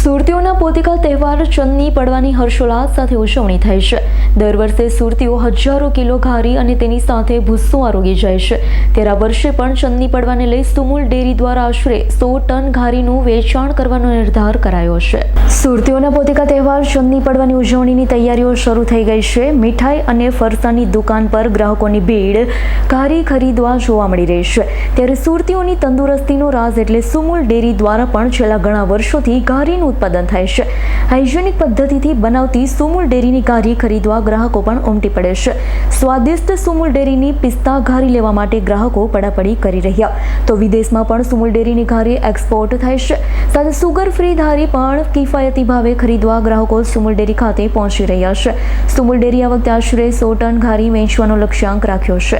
સુરતીઓના પોતિકા તહેવાર ચંદની પડવાની હર્ષોલ્લાસ સાથે ઉજવણી થાય છે. દર વર્ષે સુરતીઓ હજારો કિલો ઘારી અને તેની સાથે ભૂસ્સો આરોગી જાય છે. ત્યારે આ વર્ષે પણ ચંદની પડવાને લઈ સુમુલ ડેરી દ્વારા આશરે સો ટન ઘારીનું વેચાણ કરવાનો નિર્ધાર કરાયો છે. સુરતીઓના પોતિકા તહેવાર ચંદની પડવાની ઉજવણીની તૈયારીઓ શરૂ થઈ ગઈ છે. મીઠાઈ અને ફરસાની દુકાન પર ગ્રાહકોની ભીડ ઘારી ખરીદવા જોવા મળી રહી છે. ત્યારે સુરતીઓની તંદુરસ્તીનો રાજ એટલે સુમુલ ડેરી દ્વારા પણ છેલ્લા ઘણા વર્ષોથી ઘારીનું ઉત્પાદન થાય છે. હાઇજેનિક પદ્ધતિથી બનાવતી સુમૂલ ડેરીની ઘારી ખરીદવા ગ્રાહકો પણ ઉમટી પડે છે. સ્વાદિષ્ટ સુમુલ ડેરીની પિસ્તા ઘારી લેવા માટે ગ્રાહકો પડાપડી કરી રહ્યા. તો વિદેશમાં પણ સુમૂલ ડેરીની ઘારી એક્સપોર્ટ થાય છે. સાથે સુગર ફ્રી ધારી પણ કિફાયતી ભાવે ખરીદવા ગ્રાહકો સુમુલ ડેરી ખાતે પહોંચી રહ્યા છે. સુમુલ ડેરી આ વખતે આશરે સો ટન ઘારી વેચવાનો લક્ષ્યાંક રાખ્યો છે.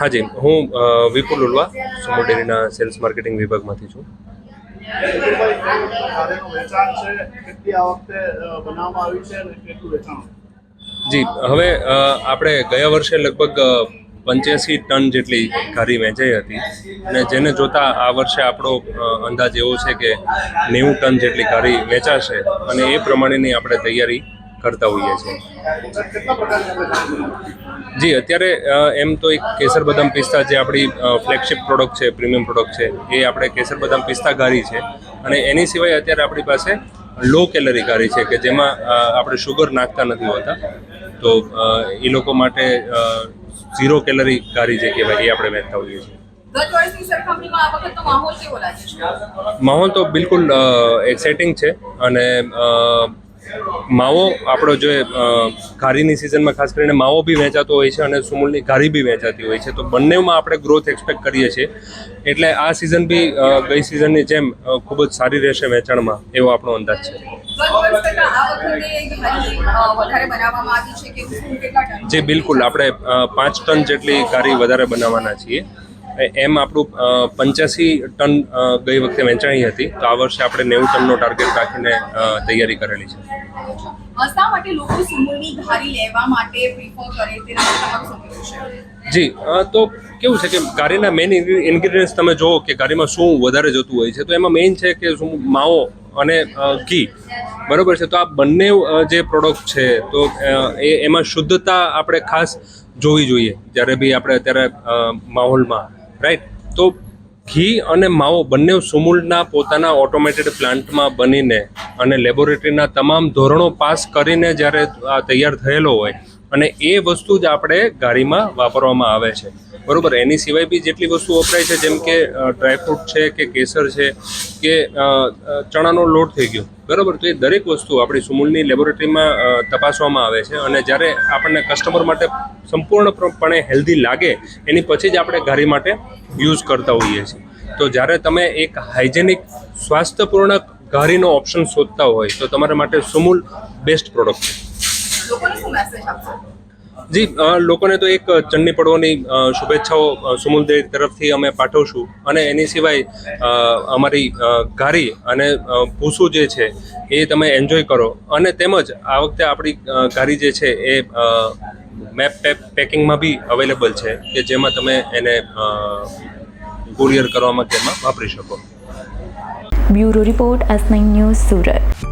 હાજી હું વિપુલ ઉલવા, સુમૂલ ડેરીના સેલ્સ માર્કેટિંગ વિભાગમાંથી છું. જી, હવે આપણે ગયા વર્ષે લગભગ પંચ્યાસી ટન જેટલી ઘારી વેચાઈ હતી. અને જેને જોતા આ વર્ષે આપણો અંદાજ એવો છે કે નેવું ટન જેટલી ઘારી વેચાશે. અને એ પ્રમાણેની આપણે તૈયારી કરતા હોઈએ છીએ. જી અત્યારે એમ તો એક કેસર બદામ પિસ્તા જે આપણી ફ્લેગશિપ પ્રોડક્ટ છે પ્રીમિયમ પ્રોડક્ટ છે એ આપણે કેસર બદામ પિસ્તા ઘારી છે. અને એની સિવાય અત્યારે આપણી પાસે લો કેલરી ઘારી છે કે જેમાં આપણે શુગર નાખતા નથી હોતા. તો એ લોકો માટે ઝીરો કેલરી ઘારી જે કહેવાય એ આપણે વહેતા હોઈએ છીએ. માહોલ તો બિલકુલ એક્સાઇટિંગ છે અને માવો આપણો જે ઘારીની સિઝનમાં ખાસ કરીને માવો બી વેચાતો હોય છે અને સુમૂલની ઘારી બી વેચાતી હોય છે. તો બંનેમાં આપણે ગ્રોથ એક્સપેક્ટ કરીએ છીએ. એટલે આ સિઝન બી ગઈ સિઝનની જેમ ખૂબ જ સારી રહેશે વેચાણમાં એવો આપણો અંદાજ છે. જે બિલકુલ. આપણે પાંચ ટન જેટલી ઘારી વધારે બનાવવાના છીએ. એમ આપણું પંચ્યાસી ટન ગઈ વખતે વેચાણી હતી. તો આ વર્ષે આપણે નેવું ટનનો ટાર્ગેટ રાખીને તૈયારી કરેલી છે. જી તો કેવું છે કે ગાડીના મેઇન ઇન્ગ્રીડિયન્ટ્સ તમે જુઓ કે ગાડીમાં શું વધારે જતું હોય છે તો એમાં મેઇન છે કે શું માવો અને ઘી. બરોબર છે? તો આ બંને જે પ્રોડક્ટ છે તો એ એમાં શુદ્ધતા આપણે ખાસ જોવી જોઈએ. જ્યારે બી આપણે અત્યારે માહોલમાં રાઈટ તો ઘી અને માવો બંને સુમૂલના પોતાના ઓટોમેટેડ પ્લાન્ટમાં બનીને અને લેબોરેટરીના તમામ ધોરણો પાસ કરીને જ્યારે તૈયાર થયેલો હોય અને એ વસ્તુ જ આપણે ગાડીમાં વાપરવામાં આવે છે. બરોબર? એની સિવાય બી જેટલી વસ્તુ વપરાય છે, જેમ કે ડ્રાયફ્રૂટ છે કે કેસર છે કે ચણાનો લોટ થઈ ગયો. બરોબર? તો એ દરેક વસ્તુ આપણી સુમૂલની લેબોરેટરીમાં તપાસવામાં આવે છે અને જ્યારે આપણને કસ્ટમર માટે સંપૂર્ણપણે હેલ્ધી લાગે, એની પછી જ આપણે ઘારી માટે યુઝ કરતા હોઈએ છીએ. તો જ્યારે તમે એક હાઇજેનિક સ્વાસ્થ્યપૂર્ણ ઘારીનો ઓપ્શન શોધતા હોય, તો તમારા માટે સુમૂલ બેસ્ટ પ્રોડક્ટ છે. લોકોને શું મેસેજ આપશો? જી લોકોને તો એક ચંડી પડવાની શુભેચ્છાઓ સુમુલ દેવ તરફથી અમે પાઠવશું. અને એની સિવાય અમારી ઘારી અને ભૂસું જે છે એ તમે એન્જોય કરો. અને તેમજ આ વખતે આપણી ઘારી જે છે એ મેપ પેકિંગમાં બી અવેલેબલ છે કે જેમાં તમે એને કુરિયર કરવામાં તેમાં વાપરી શકો. Bureau report S nine news Surat.